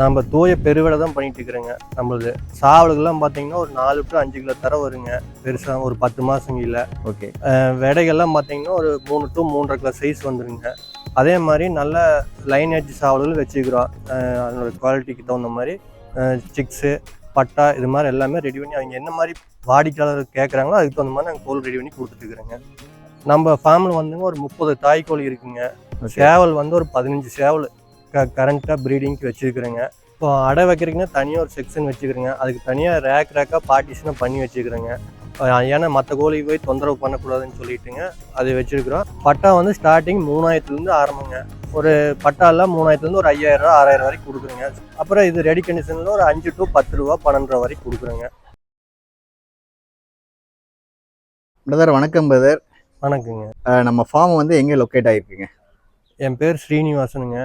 நம்ம தூய பெருவிடை தான் பண்ணிட்டு இருக்கிறோங்க. நம்மளது சாவலுக்கெல்லாம் பார்த்தீங்கன்னா ஒரு நாலு டு அஞ்சு கிலோ தர வருங்க. பெருசாக ஒரு பத்து மாதங்கில ஓகே. விடைகள்லாம் பார்த்தீங்கன்னா ஒரு மூணு டு மூன்றரை கிலோ சைஸ் வந்துருங்க. அதே மாதிரி நல்ல லைன் எட்ஜ் சாவல்கள் வச்சுக்கிறோம். அதனோட குவாலிட்டிக்கு தகுந்த மாதிரி சிக்ஸு பட்டா இது மாதிரி எல்லாமே ரெடி பண்ணி அவங்க என்ன மாதிரி வாடிக்கையாளர் கேட்குறாங்களோ அதுக்கு தகுந்த மாதிரி நாங்கள் பொருள் ரெடி பண்ணி கொடுத்துட்டுருக்குறோங்க நம்ம ஃபார்மில் வந்துங்க ஒரு முப்பது தாய்க்கோழி இருக்குங்க. சேவல் வந்து ஒரு பதினஞ்சு சேவல். க கரண்ட்டாக ப்ரீடிங்க்கு வச்சுருக்குறேங்க. இப்போ அடை வைக்கிறதுக்குன்னா தனியாக ஒரு செக்ஷன் வச்சுக்கிறேங்க. அதுக்கு தனியாக ரேக் ரேக்காக பார்ட்டிஷனாக பண்ணி வச்சுக்கிறேங்க. ஏன்னா மற்ற கோழி போய் தொந்தரவு பண்ணக்கூடாதுன்னு சொல்லிட்டுங்க அது வச்சுருக்குறோம். பட்டா வந்து ஸ்டார்டிங் மூணாயிரத்துலேருந்து ஆரம்பங்க. ஒரு பட்டாலாம் மூணாயிரத்துலேருந்து ஒரு ஐயாயிரம் ரூபா ஆறாயிரம் வரைக்கும் கொடுக்குறேங்க. அப்புறம் இது ரெடி கண்டிஷனில் ஒரு அஞ்சு டு பத்து ரூபா பன்னெண்டு ரூபா வரைக்கும் கொடுக்குறேங்க. பிரதர் வணக்கம் பிரதர் வணக்கங்க. நம்ம ஃபார்ம் வந்து எங்கே லொக்கேட் ஆகிருக்குங்க? என் பேர் ஸ்ரீனிவாசனுங்க.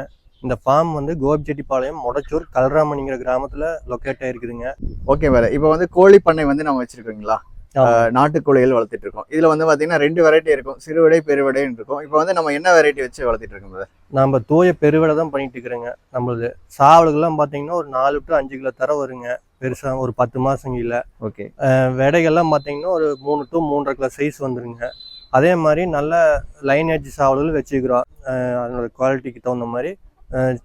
இந்த ஃபார்ம் வந்து கோபிச்செட்டிப்பாளையம் மொடச்சூர் கல்ராமணிங்கிற கிராமத்தில் லொக்கேட் ஆகிருக்குதுங்க ஓகே பிரதர் இப்போ வந்து கோழி பண்ணை வந்து நம்ம வச்சிருக்கோங்களா? நாட்டுக்கோழிகள் வளர்த்துட்டு இருக்கோம் இதுல வந்து பாத்தீங்கன்னா ரெண்டு வெரைட்டி இருக்கும். சிறுவிடை பெருவிடைன்னு இருக்கும். இப்போ வந்து நம்ம என்ன வெரைட்டி வச்சு வளர்த்துட்டு இருக்கோம் நம்ம தூய பெருவிடை தான் பண்ணிட்டு இருக்கிறோங்க நம்மளது சாவலுக்கெல்லாம் பார்த்தீங்கன்னா ஒரு நாலு டு அஞ்சு கிலோ தர வருங்க. பெருசாக ஒரு பத்து மாதங்கில ஓகே விடைகள்லாம் பார்த்தீங்கன்னா ஒரு மூணு டு மூன்றரை கிலோ சைஸ் வந்துருங்க. அதே மாதிரி நல்ல லைன் எட்ஜ் சாவல்கள் வச்சுக்கிறோம். அதனோட குவாலிட்டிக்கு தகுந்த மாதிரி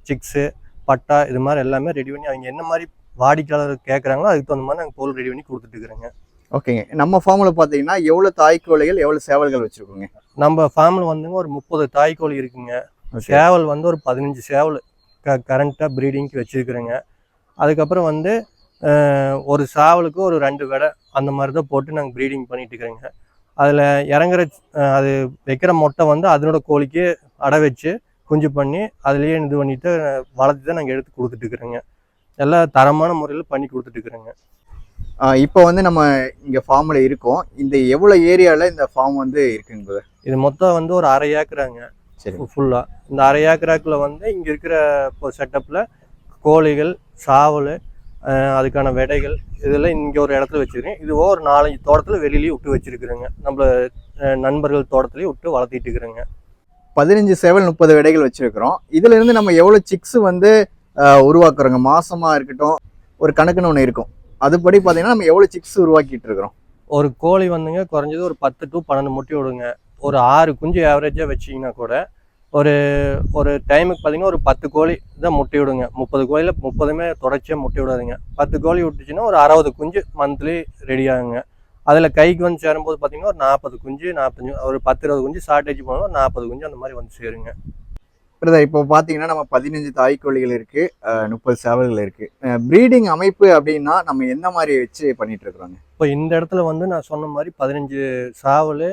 சிக்ஸு பட்டா இது மாதிரி எல்லாமே ரெடி பண்ணி அவங்க என்ன மாதிரி வாடிக்கையாளர் கேட்குறாங்களோ அதுக்கு தகுந்த மாதிரி நாங்கள் பொருள் ரெடி பண்ணி கொடுத்துட்டு இருக்கிறோங்க. ஓகேங்க. நம்ம ஃபார்ம்ல பாத்தீங்கன்னா எவ்வளவு தாய்க்கோழிகள் எவ்வளவு சேவல்கள் வச்சிருக்கோங்க? நம்ம ஃபார்மில் வந்துங்க ஒரு முப்பது தாய்க்கோழி இருக்குங்க. சேவல் வந்து ஒரு பதினஞ்சு சேவல் க கரண்ட்டாக ப்ரீடிங்க்கு வச்சுருக்குறேங்க. அதுக்கப்புறம் வந்து ஒரு சாவலுக்கு ஒரு ரெண்டு விடை அந்த மாதிரி தான் போட்டு நாங்கள் ப்ரீடிங் பண்ணிட்டு இருக்கிறோங்க. அதில் இறங்குற அது வைக்கிற மொட்டை வந்து அதனோட கோழிக்கு அடை வச்சு குஞ்சு பண்ணி அதுலேயே இது பண்ணிட்டு வளர்த்து தான் நாங்கள் எடுத்து கொடுத்துட்டு இருக்கிறோங்க. எல்லாம் தரமான முறையில் பண்ணி கொடுத்துட்டு இருக்கிறோங்க. இப்போ வந்து நம்ம இங்க ஃபார்ம்ல இருக்கோம். இந்த எவ்வளவு ஏரியால இந்த ஃபார்ம் வந்து இருக்குங்க? இது மொத்தம் வந்து ஒரு அரை ஏக்கராங்க. சரி. ஃபுல்லாக இந்த அரை ஏக்கராக்குள்ள வந்து இங்கே இருக்கிற இப்போ செட்டப்பில் கோழிகள் சாவல் அதுக்கான விடைகள் இதெல்லாம் இங்கே ஒரு இடத்துல வச்சுருக்கேன். இதுவோ ஒரு நாலஞ்சு தோட்டத்தில் வெளியிலேயே விட்டு வச்சுருக்குறேங்க. நம்ம அஹ் நண்பர்கள் தோட்டத்துலேயும் விட்டு வளர்த்திட்டு இருக்கிறேங்க. பதினஞ்சு சேவல் முப்பது விடைகள் வச்சிருக்கிறோம். இதுல இருந்து நம்ம எவ்வளவு சிக்ஸ் வந்து உருவாக்குறோங்க? மாசமா இருக்கட்டும் ஒரு கணக்குன்னு ஒன்று இருக்கும். அதுபடி பார்த்தீங்கன்னா நம்ம எவ்வளோ சிக்ஸ் உருவாக்கிட்டு இருக்கிறோம். ஒரு கோழி வந்துங்க குறைஞ்சது ஒரு பத்து டு பன்னெண்டு முட்டை விடுங்க. ஒரு ஆறு குஞ்சு ஆவரேஜாக வச்சிங்கன்னா கூட ஒரு ஒரு டைமுக்கு பார்த்தீங்கன்னா ஒரு பத்து கோழி தான் முட்டை விடுங்க. முப்பது கோழியில் முப்பதுமே தொடர்ச்சியாக முட்டை விடாதுங்க. பத்து கோழி விட்டுச்சுன்னா ஒரு அறுபது குஞ்சு மந்த்லி ரெடி ஆகுங்க. அதில் கைக்கு வந்து சேரும்போது பார்த்தீங்கன்னா ஒரு நாற்பது குஞ்சு நாற்பத்தஞ்சு ஒரு பத்து இருபது குஞ்சு ஷார்ட்டேஜ் போனாலும் ஒரு நாற்பது குஞ்சு அந்த மாதிரி வந்து சேருங்க. பிரதர் இப்போ பாத்தீங்கன்னா நம்ம பதினஞ்சு தாய்க்கோழிகள் இருக்கு ஆஹ், முப்பது சேவல்கள் இருக்கு. ப்ரீடிங் அமைப்பு அப்படின்னா நம்ம எந்த மாதிரி வச்சு பண்ணிட்டு இருக்கிறோங்க? இப்போ இந்த இடத்துல வந்து நான் சொன்ன மாதிரி பதினஞ்சு சாவல்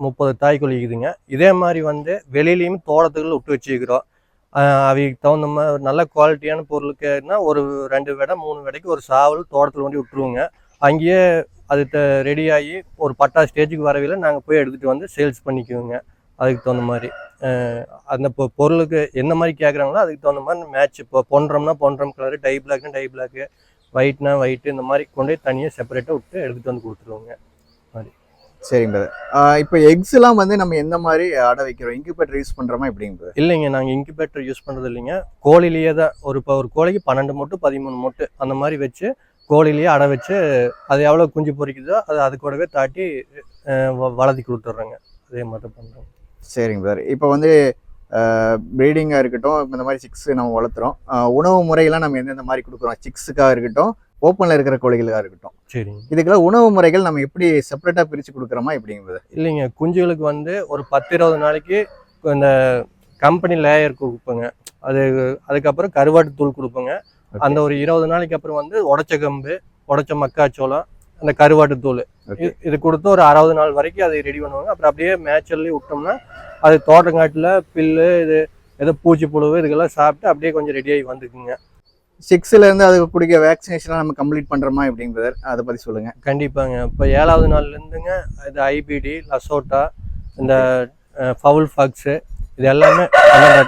முப்பது தாய்க்கோழி இருக்குதுங்க. இதே மாதிரி வந்து வெளியிலையும் தோட்டத்துக்குள்ள விட்டு வச்சுக்கிறோம். அவைக்கு தகுந்த மாதிரி நல்ல குவாலிட்டியான பொருளுக்குன்னா ஒரு ரெண்டு விடை மூணு விடைக்கு ஒரு சாவல் தோட்டத்தில் கொண்டு விட்டுருவோங்க. அங்கேயே அது ரெடி ஆகி ஒரு பட்டா ஸ்டேஜுக்கு வரவில்லை நாங்கள் போய் எடுத்துகிட்டு வந்து சேல்ஸ் பண்ணிக்குவோங்க. அதுக்கு தகுந்த மாதிரி. அந்த பொ- பொருளுக்கு என்ன மாதிரி கேட்குறாங்களோ அதுக்கு தகுந்த மாதிரி மேட்ச் இப்போ பொன்றோம்னா பொன்றம் கலரு டை பிளாக்னா டை பிளாக்கு ஒயிட்னா ஒயிட்டு இந்த மாதிரி கொண்டு போய் தனியாக செப்பரேட்டாக விட்டு எடுத்துகிட்டு வந்து கொடுத்துருவோங்க. சரிங்க பிரதர் இப்போ எக்ஸ் எல்லாம் வந்து நம்ம எந்த மாதிரி அடை வைக்கிறோம்? இன்குபேட்டர் யூஸ் பண்றோமா எப்படிங்க? இல்லைங்க நாங்கள் இன்குபேட்டர் யூஸ் பண்ணுறது இல்லைங்க. கோழிலேயே தான் ஒரு இப்போ ஒரு கோழிக்கு பன்னெண்டு மொட்டு பதிமூணு மொட்டு அந்த மாதிரி வச்சு கோழிலேயே அடை வச்சு அது எவ்வளோ குஞ்சு பொரிக்குதோ அது அது கூடவே தாட்டி வளர்த்தி கொடுத்துட்றோங்க. அதே மாதிரி பண்ணுறோம் சரிங்க பிரதர் இப்போ வந்து ப்ரீடிங்காக இருக்கட்டும் இப்ப இந்த மாதிரி சிக்ஸ் நம்ம வளர்த்துறோம். உணவு முறையெல்லாம் நம்ம எந்தெந்த மாதிரி கொடுக்குறோம்? சிக்ஸுக்காக இருக்கட்டும் ஓப்பனில் இருக்கிற கோழிகளுக்காக இருக்கட்டும். சரிங்க. இதுக்கெல்லாம் உணவு முறைகள் நம்ம எப்படி செப்பரேட்டாக பிரித்து கொடுக்குறோமா எப்படிங்க பிரதர் இல்லைங்க. குஞ்சுகளுக்கு வந்து ஒரு பத்து இருபது நாளைக்கு இந்த கம்பெனி லேயர் கொடுப்போங்க. அது அதுக்கப்புறம் கருவாட்டு தூள் கொடுப்போங்க. அந்த ஒரு இருபது நாளைக்கு அப்புறம் வந்து உடச்ச கம்பு உடச்ச மக்காச்சோளம் அந்த கருவாட்டு தூள். இது- கொடுத்து ஒரு அறுபது நாள் வரைக்கும் அதை ரெடி பண்ணுவாங்க. அப்புறம் அப்படியே மேய்ச்சல்லி விட்டோம்னா அது தோட்டங்காட்டில் பில்லு இது ஏதோ பூச்சி புழுவு இதுக்கெல்லாம் சாப்பிட்டு அப்படியே கொஞ்சம் ரெடியாகி வந்துக்குங்க. சிக்ஸ்ல இருந்து அதுக்கு குடிக்க வேக்சினேஷன்லாம் நம்ம கம்ப்ளீட் பண்றோமா எப்படிங்க பிரதர் அதை பத்தி சொல்லுங்க. கண்டிப்பாங்க. இப்போ ஏழாவது நாள்லேருந்துங்க இது ஐபிடி லசோட்டா இந்த ஃபவுல் ஃபாக்ஸு இது எல்லாமே அந்தந்த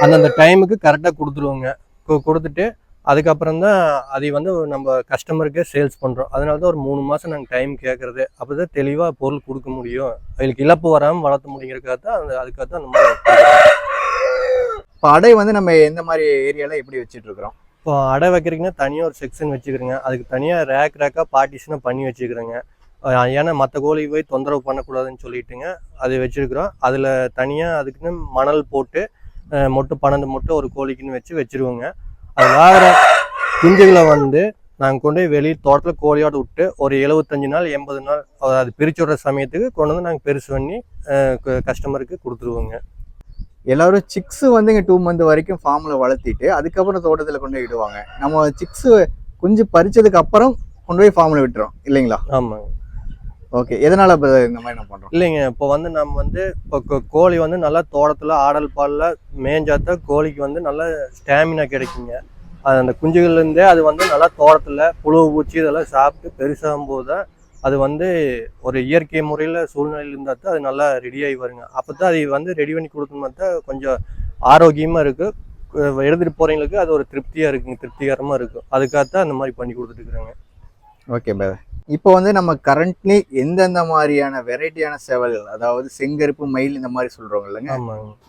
அந்தந்த டைமுக்கு கரெக்டாக கொடுத்துருவோங்க. கொடுத்துட்டு அதுக்கப்புறம் தான் அதை வந்து நம்ம கஸ்டமருக்கே சேல்ஸ் பண்ணுறோம் அதனால தான் ஒரு மூணு மாதம் நாங்கள் டைம் கேட்குறது அப்போ தான் தெளிவாக பொருள் கொடுக்க முடியும். அவங்களுக்கு இழப்பு வராமல் வளர்த்த முடியுங்கிறதுக்காக தான் அந்த அதுக்காக தான் இப்போ அடை வந்து நம்ம எந்த மாதிரி ஏரியால எப்படி வச்சுட்டு இருக்கிறோம்? இப்போ அடை வைக்கிறீங்கன்னா தனியாக ஒரு செக்ஷன் வச்சுக்கிறேங்க. அதுக்கு தனியாக ரேக் ரேக்காக பார்ட்டிஷனாக பண்ணி வச்சுக்கிறேங்க. ஏன்னா மற்ற கோழி போய் தொந்தரவு பண்ணக்கூடாதுன்னு சொல்லிட்டுங்க. அது வச்சுருக்குறோம். அதில் தனியாக அதுக்குன்னு மணல் போட்டு மொட்டு பன்னெண்டு மொட்டை ஒரு கோழிக்குன்னு வச்சு வச்சுருவோங்க. அது வாங்குற குஞ்சுகளை வந்து நாங்கள் கொண்டு போய் வெளியே தோட்டத்தில் கோழியோட விட்டு ஒரு எழுபத்தஞ்சு நாள் எண்பது நாள் அது பிரிச்சு விடுற சமயத்துக்கு கொண்டு வந்து நாங்கள் பெருசு பண்ணி கஸ்டமருக்கு கொடுத்துருவோங்க. எல்லாரும் சிக்ஸ் வந்து இங்கே டூ மந்த் வரைக்கும் ஃபார்மில் வளர்த்திட்டு அதுக்கப்புறம் தோட்டத்தில் கொண்டு போய் விடுவாங்க. நம்ம சிக்ஸ் குஞ்சு பறிச்சதுக்கு அப்புறம் கொண்டு போய் ஃபார்மில் விட்டுறோம் இல்லைங்களா? ஆமாங்க. ஓகே எதனால இப்ப இந்த மாதிரி நம்ம பண்ணுறோம் இல்லைங்க இப்போ வந்து நம்ம வந்து இப்போ கோழி வந்து நல்லா தோட்டத்தில் ஆடல் பாலில் மேய்ஞ்சாத்தான் கோழிக்கு வந்து நல்ல ஸ்டாமினா கிடைக்குங்க. அது அந்த குஞ்சுகள்லேருந்தே அது வந்து நல்லா தோட்டத்தில் புழு பூச்சி இதெல்லாம் சாப்பிட்டு பெருசாகும் போது தான் அது வந்து ஒரு இயற்கை முறையில் சூழ்நிலையில் இருந்தால் தான் அது நல்லா ரெடி ஆகி வருங்க. அப்போ தான் அது வந்து ரெடி பண்ணி கொடுக்கணும் தான் கொஞ்சம் ஆரோக்கியமாக இருக்குது எடுத்துகிட்டு போகிறவங்களுக்கு அது ஒரு திருப்தியாக இருக்குங்க திருப்திகரமாக இருக்கும் அதுக்காகத்தான் அந்த மாதிரி பண்ணி கொடுத்துட்டுருக்குறேங்க ஓகே பிரதர் இப்போ வந்து நம்ம கரண்ட்லி எந்தெந்த மாதிரியான வெரைட்டியான சேவல்கள் அதாவது செங்கருப்பு மயில் இந்த மாதிரி சொல்றோம் இல்லைங்க?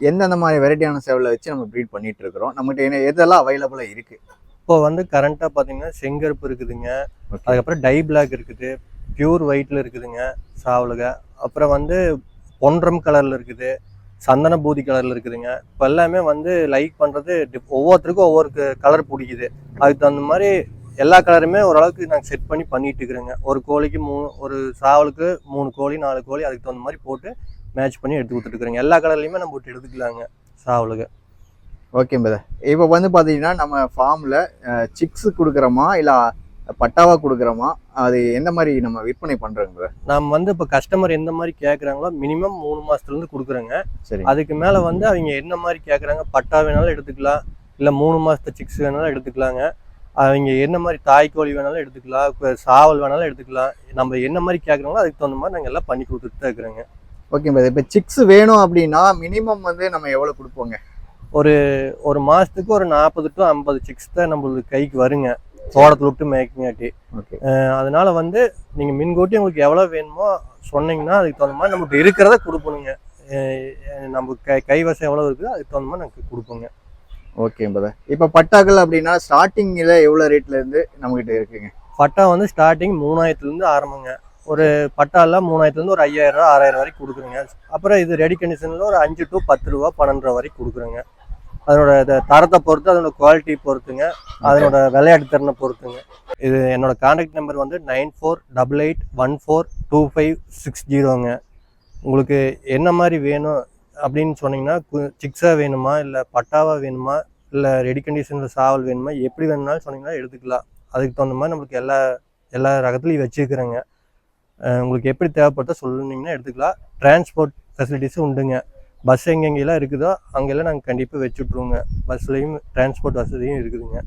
எந்தெந்த மாதிரி வெரைட்டியான சேவலை வச்சு நம்ம ப்ரீட் பண்ணிட்டு இருக்கிறோம்? நம்மகிட்ட எதெல்லாம் அவைலபிளா இருக்கு? இப்போ வந்து கரண்ட்டாக பார்த்தீங்கன்னா செங்கருப்பு இருக்குதுங்க. அதுக்கப்புறம் டை பிளாக் இருக்குது. பியூர் ஒயிட்ல இருக்குதுங்க சாவலுக. அப்புறம் வந்து பொன்றம் கலர்ல இருக்குது. சந்தன பூதி கலர்ல இருக்குதுங்க. இப்போ எல்லாமே வந்து லைக் பண்றது ஒவ்வொருத்தருக்கும் ஒவ்வொரு கலர் பிடிக்குது. அதுக்கு தகுந்த மாதிரி எல்லா கலருமே ஓரளவுக்கு நாங்கள் செட் பண்ணி பண்ணிட்டு இருக்கிறோங்க ஒரு கோழிக்கு மூணு ஒரு சாவலுக்கு மூணு கோழி நாலு கோழி அதுக்கு தகுந்த மாதிரி போட்டு மேட்ச் பண்ணி எடுத்து கொடுத்துட்டு இருக்கிறோங்க எல்லா கலர்லையுமே நம்ம போட்டு எடுத்துக்கலாங்க சாவலுக்கு. ஓகே பிரதர் இப்போ வந்து பாத்தீங்கன்னா நம்ம ஃபார்ம்ல சிக்ஸ் கொடுக்குறோமா இல்ல பட்டாவா கொடுக்குறோமா? அது எந்த மாதிரி நம்ம விற்பனை brother? நம்ம வந்து இப்போ கஸ்டமர் எந்த மாதிரி கேட்குறாங்களோ மினிமம் மூணு மாசத்துலேருந்து கொடுக்குறோங்க. சரி அதுக்கு மேலே வந்து அவங்க என்ன மாதிரி கேட்குறாங்க பட்டா வேணாலும் எடுத்துக்கலாம் இல்லை மூணு மாதத்து சிக்ஸ் வேணாலும் எடுத்துக்கலாங்க. அவங்க என்ன மாதிரி தாய்க்கோழி வேணாலும் எடுத்துக்கலாம் இப்போ சாவல் வேணாலும் எடுத்துக்கலாம். நம்ம என்ன மாதிரி கேட்குறாங்களோ அதுக்கு தகுந்த மாதிரி நாங்கள் எல்லாம் பண்ணி கொடுத்துட்டு தான் இருக்கிறோங்க. ஓகே பிரதர் இப்போ சிக்ஸ் வேணும் அப்படின்னா மினிமம் வந்து நம்ம எவ்வளவு கொடுப்போங்க? ஒரு மாதத்துக்கு ஒரு நாற்பது டு ஐம்பது சிக்ஸ் தான் நம்மளுக்கு கைக்கு வருங்க. தோட்டத்தில் விட்டு மேய்க்கிங்காட்டி. ஓகே அதனால வந்து நீங்கள் முன்கூட்டி உங்களுக்கு எவ்வளோ வேணுமோ சொன்னீங்கன்னா அதுக்கு தகுந்த மாதிரி நம்மகிட்ட இருக்கிறத கொடுப்பணுங்க. அஹ் நம்ம கை கைவசம் எவ்வளோ இருக்குதோ அதுக்கு தகுந்த மாதிரி நாங்கள் கொடுப்போங்க. ஓகே பிரதர் இப்போ பட்டாக்கள் அப்படின்னா ஸ்டார்டிங்ல எவ்வளவு ரேட்ல இருந்து நம்ம கிட்ட இருக்குங்க? பட்டா வந்து ஸ்டார்டிங் மூணாயிரத்துலேருந்து ஆரம்பங்க. ஒரு பட்டாலாம் மூணாயிரத்துலேருந்து ஒரு ஐயாயிரம் ரூபா ஆறாயிரம் வரைக்கும் கொடுக்குறேங்க. அப்புறம் இது ரெடி கண்டிஷனில் ஒரு அஞ்சு டு பத்து ரூபா பன்னெண்டு ரூபா வரைக்கும் கொடுக்குறேங்க. அதனோட தரத்தை பொறுத்து அதனோட குவாலிட்டி பொறுத்துங்க. அதனோட விளையாட்டு திறனை பொறுத்துங்க. இது என்னோட கான்டாக்ட் நம்பர் வந்து nine four double eight one four two five six ஜீரோங்க உங்களுக்கு என்ன மாதிரி வேணும் அப்படின்னு சொன்னீங்கன்னா சிக்ஸாக வேணுமா? இல்லை பட்டாவா வேணுமா? இல்லை ரெடி கண்டிஷனில் சாவல் வேணுமா? எப்படி வேணும்னாலும் சொன்னீங்கன்னா எடுத்துக்கலாம். அதுக்கு தகுந்த மாதிரி நம்மளுக்கு எல்லா எல்லா ரகத்துலையும் வச்சுருக்குறேங்க. உங்களுக்கு எப்படி தேவைப்பட்டோ சொல்லுனீங்கன்னா எடுத்துக்கலாம். டிரான்ஸ்போர்ட் ஃபெசிலிட்டிஸும் உண்டுங்க. பஸ் எங்கெங்கெல்லாம் இருக்குதோ அங்கெல்லாம் நாங்கள் கண்டிப்பாக வச்சு விட்ருவோங்க பஸ்லேயும் டிரான்ஸ்போர்ட் வசதியும் இருக்குதுங்க.